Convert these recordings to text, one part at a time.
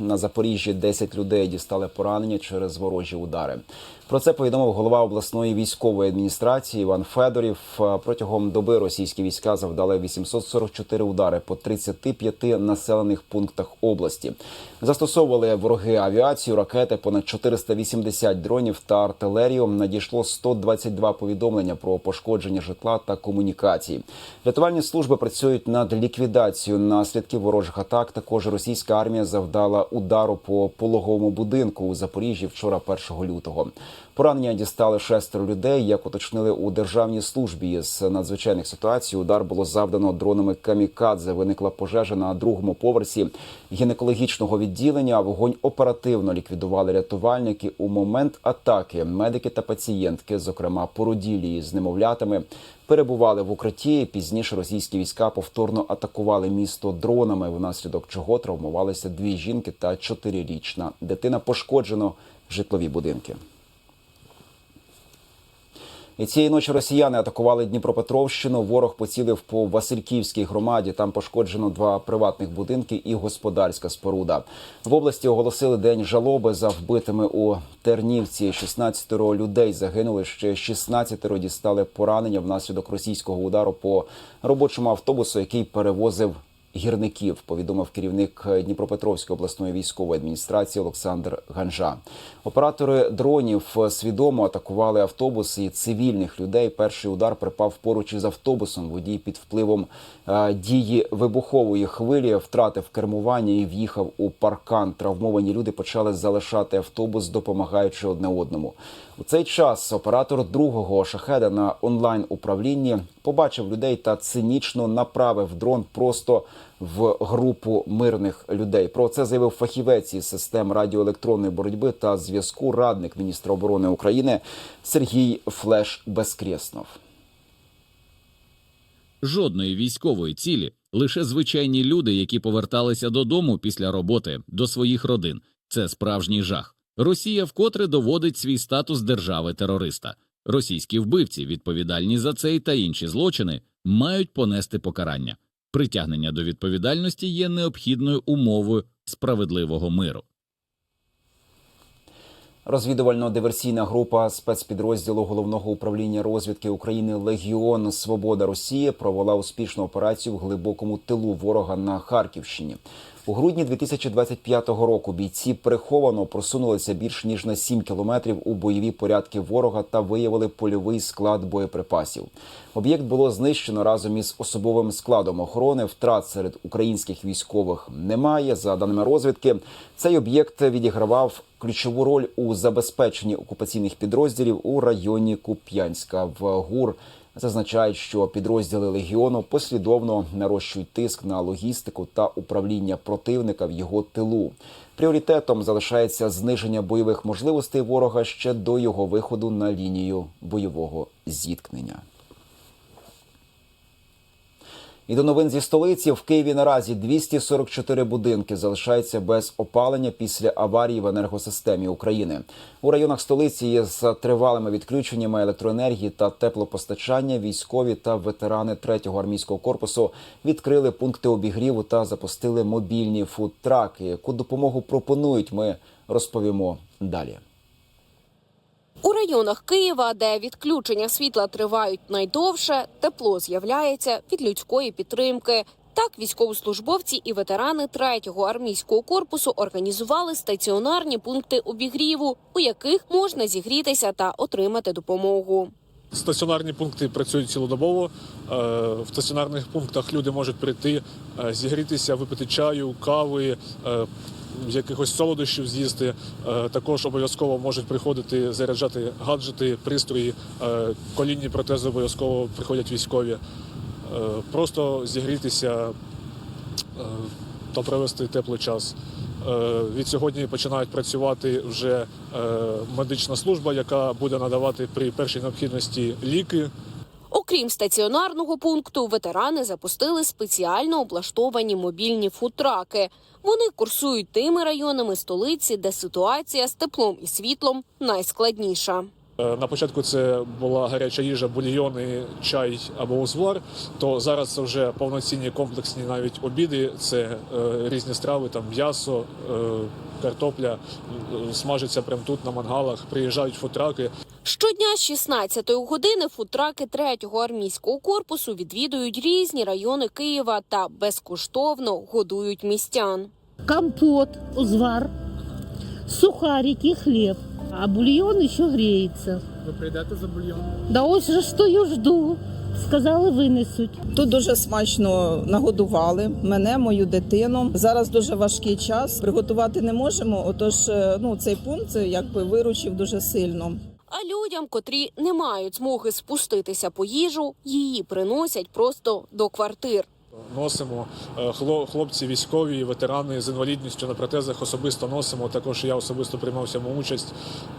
На Запоріжжі 10 людей дістали поранення через ворожі удари. Про це повідомив голова обласної військової адміністрації Іван Федорів. Е, Протягом доби російські війська завдали 844 удари по 35 населених пунктах області. Застосовували вороги авіацію, ракети, понад 480 дронів та артилерію. Надійшло 122 повідомлення про пошкодження житла та комунікації. Рятувальні служби працюють над ліквідацією наслідків ворожих атак. Також російська армія завдала удару по пологовому будинку у Запоріжжі вчора, 1 лютого. Поранення дістали шестеро людей. Як уточнили у державній службі з надзвичайних ситуацій, удар було завдано дронами камікадзе. Виникла пожежа на другому поверсі гінекологічного відділення. Вогонь оперативно ліквідували рятувальники. У момент атаки медики та пацієнтки, зокрема породілії з немовлятами, перебували в укритті. Пізніше російські війська повторно атакували місто дронами, внаслідок чого травмувалися дві жінки та чотирирічна дитина. Пошкоджено житлові будинки. Цієї ночі росіяни атакували Дніпропетровщину. Ворог поцілив по Васильківській громаді. Там пошкоджено два приватних будинки і господарська споруда. В області оголосили день жалоби за вбитими у Тернівці. 16 людей загинули. Ще 16 дістали поранення внаслідок російського удару по робочому автобусу, який перевозив гірників, повідомив керівник Дніпропетровської обласної військової адміністрації Олександр Ганжа. Оператори дронів свідомо атакували автобуси і цивільних людей. Перший удар припав поруч із автобусом. Водій під впливом е, дії вибухової хвилі втратив кермування і в'їхав у паркан. Травмовані люди почали залишати автобус, допомагаючи одне одному. У цей час оператор другого шахеда на онлайн управлінні побачив людей та цинічно направив дрон просто в групу мирних людей. Про це заявив фахівець із систем радіоелектронної боротьби та зв'язку радник міністра оборони України Сергій Флеш Безкреснов. Жодної військової цілі, лише звичайні люди, які поверталися додому після роботи до своїх родин. Це справжній жах. Росія вкотре доводить свій статус держави терориста. Російські вбивці, відповідальні за цей та інші злочини, мають понести покарання. Притягнення до відповідальності є необхідною умовою справедливого миру. Розвідувально-диверсійна група спецпідрозділу головного управління розвідки України Легіон Свобода Росії провела успішну операцію в глибокому тилу ворога на Харківщині. У грудні 2025 року бійці приховано просунулися більш ніж на 7 кілометрів у бойові порядки ворога та виявили польовий склад боєприпасів. Об'єкт було знищено разом із особовим складом охорони. Втрат серед українських військових немає. За даними розвідки, цей об'єкт відігравав ключову роль у забезпеченні окупаційних підрозділів у районі Куп'янська в ГУР. Зазначають, що підрозділи легіону послідовно нарощують тиск на логістику та управління противника в його тилу. Пріоритетом залишається зниження бойових можливостей ворога ще до його виходу на лінію бойового зіткнення. І до новин зі столиці в Києві наразі 244 будинки залишаються без опалення після аварії в енергосистемі України. У районах столиці з тривалими відключеннями електроенергії та теплопостачання військові та ветерани 3-го армійського корпусу відкрили пункти обігріву та запустили мобільні фудтраки. Яку допомогу пропонують, ми розповімо далі. У районах Києва, де відключення світла тривають найдовше, тепло з'являється від людської підтримки. Так, військовослужбовці і ветерани 3-го армійського корпусу організували стаціонарні пункти обігріву, у яких можна зігрітися та отримати допомогу. Стаціонарні пункти працюють цілодобово. Е, В стаціонарних пунктах люди можуть прийти, е, зігрітися, випити чаю, кави, е, якихось солодощів з'їсти. Е, Також обов'язково можуть приходити заряджати гаджети, пристрої, Е, колінні протези обов'язково приходять військові. Е, Просто зігрітися та провести теплий час. Від сьогодні починають працювати вже медична служба, яка буде надавати при першій необхідності ліки. Окрім стаціонарного пункту, ветерани запустили спеціально облаштовані мобільні фудтраки. Вони курсують тими районами столиці, де ситуація з теплом і світлом найскладніша. Е, На початку це була гаряча їжа, бульйони, чай або узвар. То зараз це вже повноцінні комплексні навіть обіди. Це е, різні страви, там м'ясо, е, картопля е, смажиться прямо тут на мангалах. Приїжджають футраки. Щодня з 16 години футраки 3-го армійського корпусу відвідують різні райони Києва та безкоштовно годують містян. компот, узвар, сухарики, хлеб. А бульон еще греется. Ви прийдете за бульйон? Да ось же стою, жду. Сказали, винесуть. Тут дуже смачно нагодували мене, мою дитину. Зараз дуже важкий час. Приготувати не можемо. Отож, е, ну цей пункт е, якби виручив дуже сильно. А людям, котрі не мають змоги спуститися по їжу, її приносять просто до квартир. Носимо Е, хлопці військові, ветерани з інвалідністю на протезах особисто носимо. Також я особисто приймав цьому участь.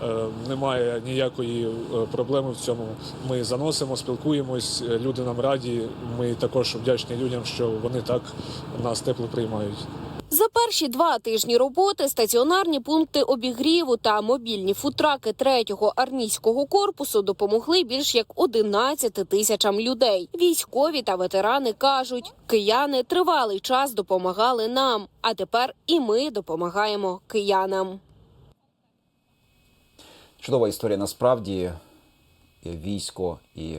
Е, Немає ніякої е, проблеми в цьому. Ми заносимо, спілкуємось. Люди нам раді. Ми також вдячні людям, що вони так нас тепло приймають. За перші два тижні роботи стаціонарні пункти обігріву та мобільні футраки 3-го армійського корпусу допомогли більш як 11 тисячам людей. Військові та ветерани кажуть, кияни тривалий час допомагали нам, а тепер і ми допомагаємо киянам. Чудова історія насправді і військо і,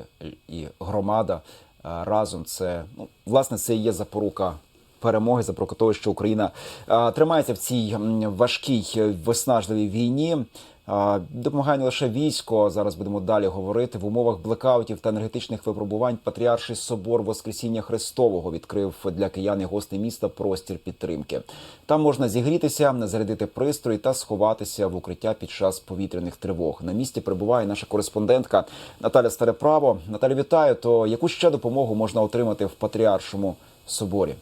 і громада разом. Це ну власне це є запорука перемоги, запорука того, що Україна е, тримається в цій важкій е, виснажливій війні. Е, Допомагає не лише військо. Зараз будемо далі говорити в умовах блекаутів та енергетичних випробувань. Патріарший собор Воскресіння Христового відкрив для киян і гостей міста простір підтримки. Там можна зігрітися, зарядити пристрої та сховатися в укриття під час повітряних тривог. На місці перебуває наша кореспондентка Наталя Стареправо. Наталя, вітаю. То яку ще допомогу можна отримати в Патріаршому соборі?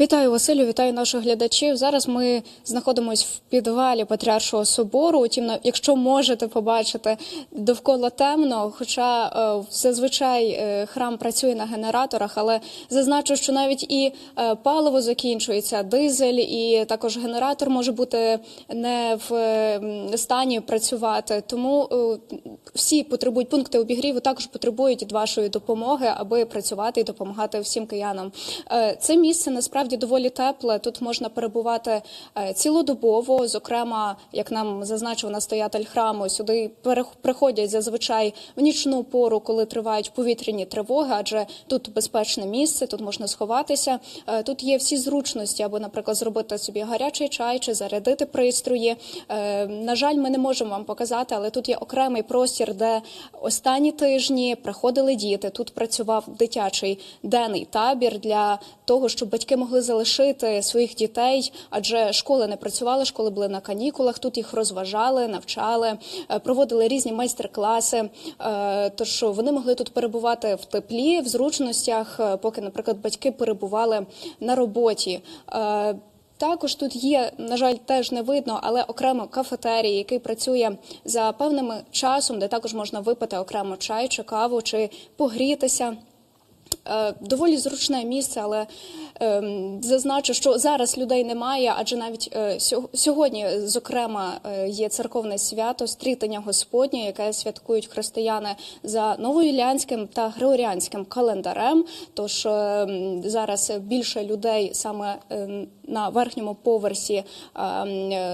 Вітаю Василю, вітаю наших глядачів. Зараз ми знаходимося в підвалі Патріаршого собору. Утім, якщо можете побачити, довкола темно. Хоча е, зазвичай е, храм працює на генераторах, але зазначу, що навіть і е, паливо закінчується, дизель, і також генератор може бути не в стані працювати. Тому всі потребують пункти обігріву, також потребують вашої допомоги, аби працювати і допомагати всім киянам. Це місце насправді доволі тепле. Тут можна перебувати е, цілодобово. Зокрема, як нам зазначив настоятель храму, сюди приходять зазвичай в нічну пору, коли тривають повітряні тривоги, адже тут безпечне місце, тут можна сховатися. Е, Тут є всі зручності, аби, наприклад, зробити собі гарячий чай чи зарядити пристрої. Е, На жаль, ми не можемо вам показати, але тут є окремий простір, де останні тижні приходили діти. Тут працював дитячий денний табір для того, щоб батьки могли залишити своїх дітей, адже школи не працювали, школи були на канікулах. Тут їх розважали, навчали, е, проводили різні майстер-класи. Е, Тож вони могли тут перебувати в теплі, в зручностях, е, поки, наприклад, батьки перебували на роботі. Також тут є, на жаль, теж не видно, але окремо кафетерій, який працює за певним часом, де також можна випити окремо чай чи каву, чи погрітися. Е, Доволі зручне місце, але ем, зазначу, що зараз людей немає, адже навіть е, сьогодні, зокрема, е, є церковне свято стрітання Господнє, яке святкують християни за новоюліанським та григоріанським календарем. Тож зараз більше людей саме на верхньому поверсі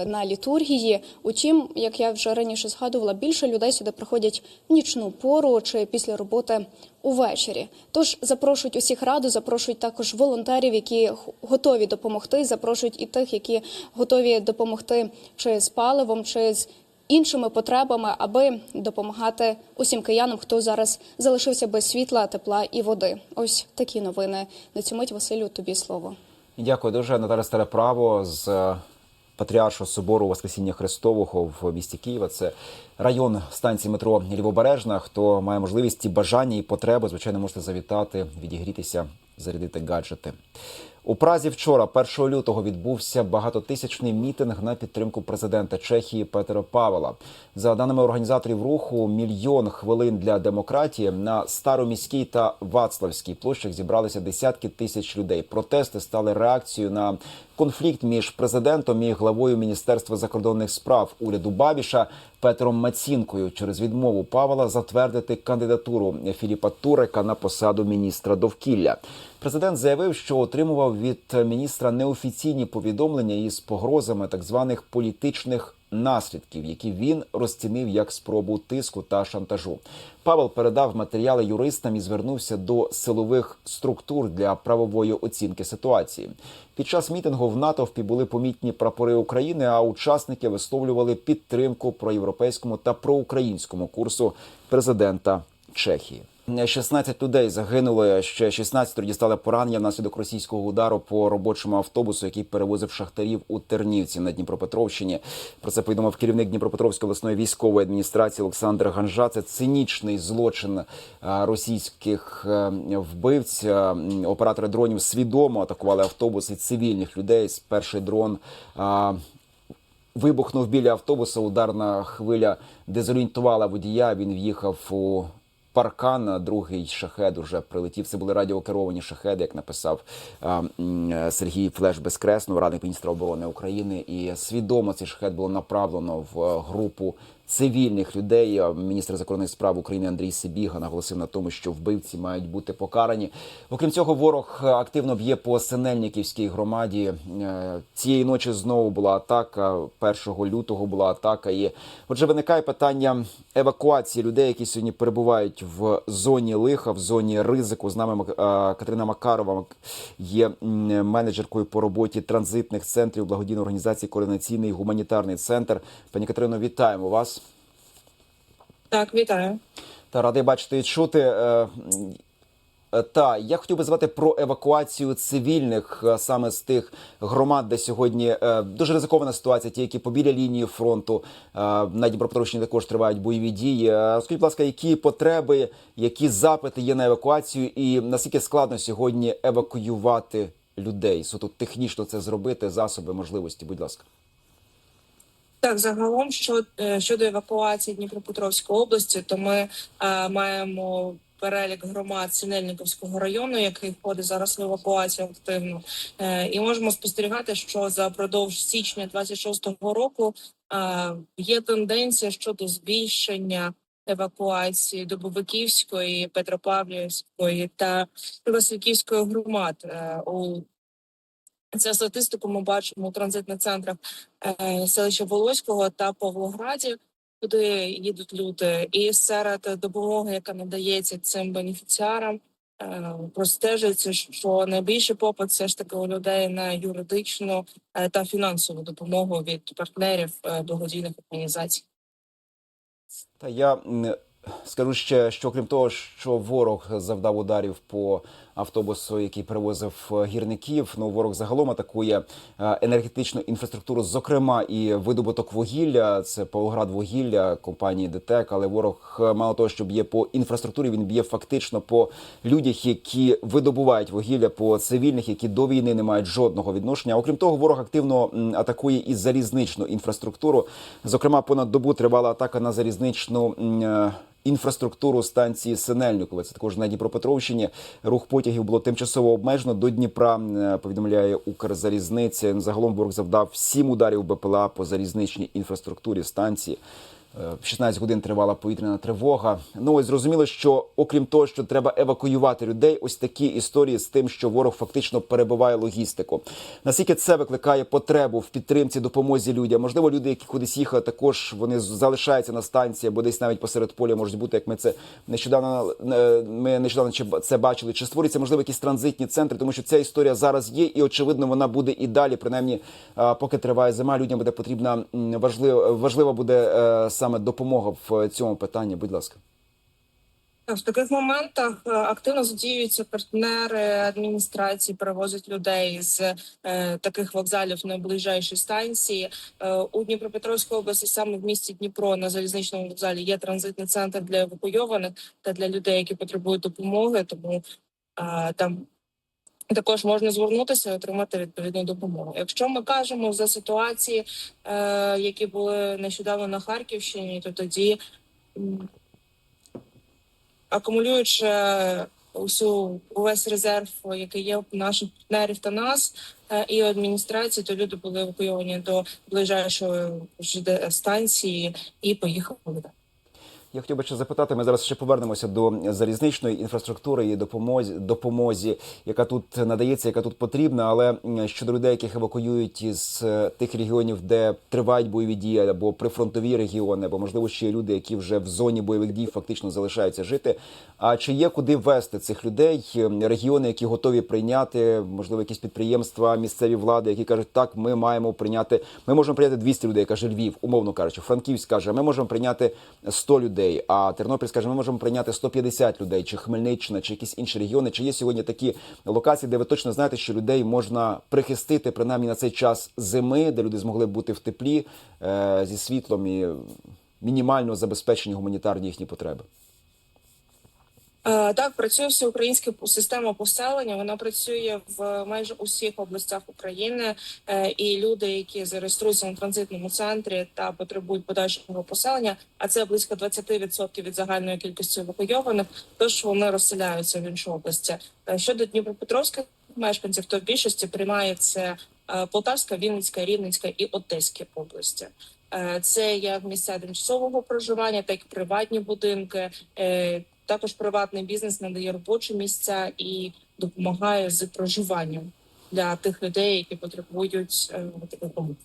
на літургії. Утім, як я вже раніше згадувала, більше людей сюди приходять в нічну пору чи після роботи увечері. Тож запрошують усіх раду, запрошують також волонтерів, які готові допомогти. Запрошують і тих, які готові допомогти чи з паливом, чи з іншими потребами, аби допомагати усім киянам, хто зараз залишився без світла, тепла і води. Ось такі новини. На цю мить Василю, тобі слово. Дякую дуже, Наталя Стареправо з е, Патріаршого собору Воскресіння Христового в місті Києва. Це район станції метро Лівобережна. Хто має можливість і бажання і потреби, звичайно, можете завітати, відігрітися, зарядити гаджети. У Празі вчора, 1 лютого, відбувся багатотисячний мітинг на підтримку президента Чехії Петера Павела. За даними організаторів руху, мільйон хвилин для демократії на староміській та Вацлавській площах зібралися десятки тисяч людей. Протести стали реакцією на конфлікт між президентом і главою міністерства закордонних справ уряду Бабіша Петром Мацінкою через відмову Павла затвердити кандидатуру Філіпа Турека на посаду міністра довкілля. Президент заявив, що отримував від міністра неофіційні повідомлення із погрозами так званих політичних наслідків, які він розцінив як спробу тиску та шантажу. Павел передав матеріали юристам і звернувся до силових структур для правової оцінки ситуації. Під час мітингу в натовпі були помітні прапори України, а учасники висловлювали підтримку проєвропейському та проукраїнському курсу президента Чехії. 16 людей загинули. Ще 16 дістали поранення внаслідок російського удару по робочому автобусу, який перевозив шахтарів у Тернівці на Дніпропетровщині. Про це повідомив керівник Дніпропетровської обласної військової адміністрації Олександр Ганжа. Це цинічний злочин е, російських е, вбивць. Е, Оператори дронів свідомо атакували автобуси цивільних людей. Перший дрон. Вибухнув біля автобуса. Ударна хвиля дезорієнтувала водія. Він в'їхав у паркан. Другий шахед уже прилетів. Це були радіокеровані шахеди, як написав Сергій Флеш Безкреснов, радник міністра оборони України. І свідомо цей шахед було направлено в е, групу цивільних людей. Міністр закордонних справ України Андрій Сибіга наголосив на тому, що вбивці мають бути покарані. Окрім цього, ворог активно б'є по Синельниківській громаді. Е, Цієї ночі знову була атака. 1 лютого була атака. І отже, виникає питання евакуації людей, які сьогодні перебувають в зоні лиха, в зоні ризику. З нами е, Катерина Макарова є менеджеркою по роботі транзитних центрів благодійної організації Координаційний гуманітарний центр. Пані Катерино, вітаємо вас. Так, вітаю. Та радий бачити і чути. Е, е, Та я хотів би звати про евакуацію цивільних е, саме з тих громад, де сьогодні дуже ризикована ситуація. Ті, які побіля лінії фронту на Дніпропетровщині також тривають бойові дії. Скажіть, будь ласка, які потреби, які запити є на евакуацію, і наскільки складно сьогодні евакуювати людей? Суто технічно це зробити, засоби, можливості. Будь ласка. Так, загалом, що е, щодо евакуації Дніпропетровської області, то ми е, маємо перелік громад Синельниковського району, який входить зараз в евакуацію активно, е, і можемо спостерігати, що за продовж січня 26-го року є тенденція щодо збільшення. Евакуації Дубовиківської, Петропавлівської та Васильківської громад у Цю статистику ми бачимо у транзитних центрах е, селища Волоського та Павлограді, куди їдуть люди. І серед допомоги, яка надається цим бенефіціарам, е, простежується, що найбільший попит все ж таки у людей на юридичну е, та фінансову допомогу від партнерів благодійних організацій. Та я скажу ще, що крім того, що ворог завдав ударів по автобусу, який перевозив е, гірників. Ну ворог загалом атакує е, енергетичну інфраструктуру, зокрема і видобуток вугілля. Це Павлоград вугілля компанії ДТЕК. Але ворог е, мало того, що б'є по інфраструктурі, він б'є фактично по людях, які видобувають вугілля, по цивільних, які до війни не мають жодного відношення. Окрім того, ворог активно атакує і залізничну інфраструктуру. Зокрема, понад добу тривала атака на залізничну. Інфраструктуру станції Синельникове. Це також на Дніпропетровщині. Рух потягів було тимчасово обмежено до Дніпра. е, Повідомляє Укрзалізниця. Загалом ворог завдав сім ударів БПЛА по залізничній інфраструктурі станції. Е, 16 годин тривала повітряна тривога. Ну ось зрозуміло, що окрім того, що треба евакуювати людей, ось такі історії з тим, що ворог фактично перебиває логістику. Наскільки це викликає потребу в підтримці, допомозі людям? Можливо, люди, які кудись їхали, також вони залишаються на станції або десь навіть посеред поля можуть бути, як ми це нещодавно е, ми нещодавно це бачили. Чи створюються можливо якісь транзитні центри, тому що ця історія зараз є, і очевидно, вона буде і далі. Принаймні, е, поки триває зима, людям буде потрібна важлива, важлива буде е, саме допомога в цьому питанні. Будь ласка. В таких моментах е, активно задіюються партнери адміністрації, перевозять людей з е, таких вокзалів на станції. Е, у Дніпропетровській області, саме в місті Дніпро, на залізничному вокзалі є транзитний центр для евакуйованих та для людей, які потребують допомоги. Тому е, там також можна звернутися і отримати відповідну допомогу. Якщо ми кажемо за ситуації, е, які були нещодавно на Харківщині, то тоді, акумулюючи усю увесь резерв, який є у наших партнерів та нас е, і адміністрації, то люди були евакуйовані до ближайшої ЖД станції і поїхали. Я хотів би ще запитати. Ми зараз ще повернемося до залізничної інфраструктури і допомозі, допомозі, яка тут надається, яка тут потрібна. Але щодо людей, яких евакуюють із е, тих регіонів, де тривають бойові дії, або прифронтові регіони, або можливо ще люди, які вже в зоні бойових дій фактично залишаються жити. А чи є куди вести цих людей? Регіони, які готові прийняти, можливо, якісь підприємства, місцеві влади, які кажуть, так, ми маємо прийняти. Ми можемо прийняти 200 людей, каже Львів, умовно кажучи. Франківськ каже, ми можемо прийняти 100 людей. А Тернопіль скаже, ми можемо прийняти 150 людей, чи Хмельниччина, чи якісь інші регіони. Чи є сьогодні такі локації, де ви точно знаєте, що людей можна прихистити принаймні на цей час зими, де люди змогли бути в теплі е, зі світлом і мінімально забезпечені гуманітарні їхні потреби? Е, Так, працює всеукраїнська система поселення. Вона працює в майже усіх областях України. Е, І люди, які зареєструються на транзитному центрі та потребують подальшого поселення, а це близько 20% від загальної кількості евакуйованих, тож вони розселяються в інші області. Е, Щодо Дніпропетровських мешканців, то в більшості приймає це е, Полтавська, Вінницька, Рівненська і Одеська області. Це як місця тимчасового проживання, так і приватні будинки. Е, Також приватний бізнес надає робочі місця і допомагає з проживанням для тих людей, які потребують е, допомоги.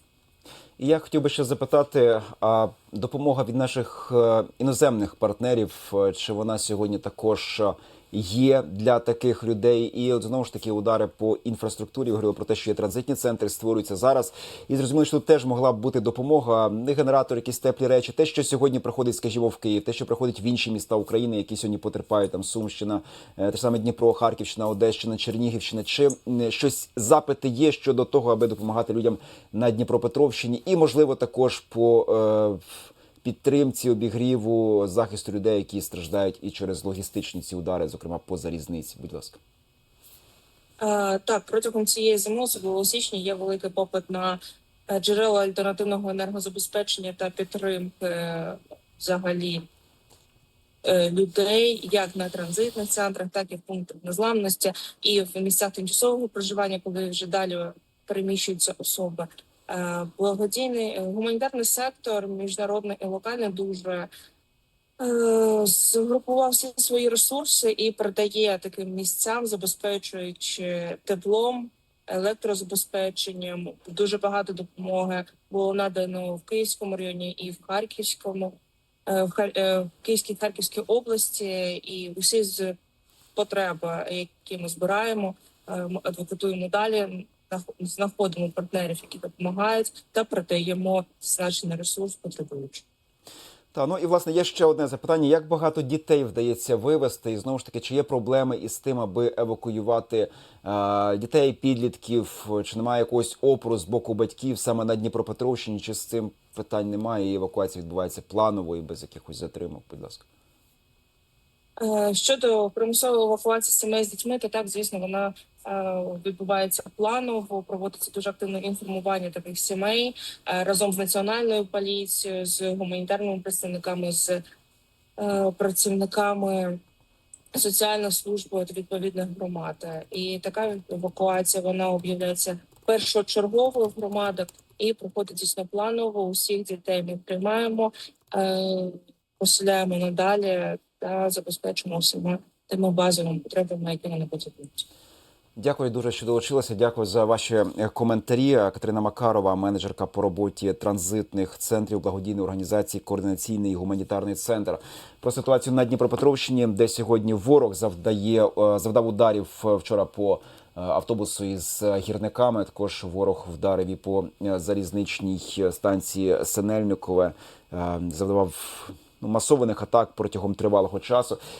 І я хотів би ще запитати, а допомога від наших е, іноземних партнерів, е, чи вона сьогодні також е, є для таких людей? І от знову ж таки удари по інфраструктурі говорили про те, що є транзитні центри, створюються зараз. І зрозуміло, що тут теж могла б бути допомога, не генератор, якісь теплі речі, те, що сьогодні проходить, скажімо, в Київ, те, що проходить в інші міста України, які сьогодні потерпають там Сумщина, е, те саме Дніпро, Харківщина, Одещина, Чернігівщина. Чи щось запити є щодо того, аби допомагати людям на Дніпропетровщині, і можливо також по е, підтримці, обігріву, захисту людей, які страждають і через логістичні ці удари, зокрема по залізниці. Будь ласка. Е, Так, протягом цієї зими, особливо у січні, є великий попит на е, джерела альтернативного енергозабезпечення та підтримки е, взагалі людей, як на транзитних центрах, так і в пунктах незламності, і в місцях тимчасового проживання, коли вже далі переміщуються особи. Е, Благодійний е, гуманітарний сектор, міжнародний і локальний, дуже е, згрупував всі свої ресурси і передає таким місцям, забезпечуючи теплом, електрозабезпеченням. Дуже багато допомоги було надано в Київському районі і в Харківському, в Хар- в Київській Харківській області, і усі з потреби, які ми збираємо, адвокатуємо далі. Знах- Знаходимо партнерів, які допомагають, та передаємо значений ресурс потребуючим. Та ну і власне є ще одне запитання: як багато дітей вдається вивезти, і знову ж таки, чи є проблеми із тим, аби евакуювати е, дітей, підлітків, чи немає якогось опору з боку батьків саме на Дніпропетровщині, чи з цим питань немає, і евакуація відбувається планово і без якихось затримок? Будь ласка. Е, Щодо примусової евакуації сімей з дітьми, то так, звісно, вона відбувається планово. Проводиться дуже активне інформування таких сімей е, разом з національною поліцією, з гуманітарними представниками, з е, працівниками соціальної служби відповідних громад. І така евакуація вона об'являється першочерговою в громадах і проходить дійсно планово. Усіх дітей ми приймаємо, е, поселяємо надалі та забезпечимо всіма тими базовими потребами, які вони потребують. Дякую дуже, що долучилися. Дякую за ваші е, коментарі. Катерина Макарова, менеджерка по роботі транзитних центрів благодійної організації Координаційний гуманітарний центр. Про ситуацію на Дніпропетровщині, де сьогодні ворог завдає е, завдав ударів е, вчора по автобусу із гірниками. Також ворог вдарив і по залізничній станції Синельникове. Е, Завдавав ну, масованих атак протягом тривалого часу.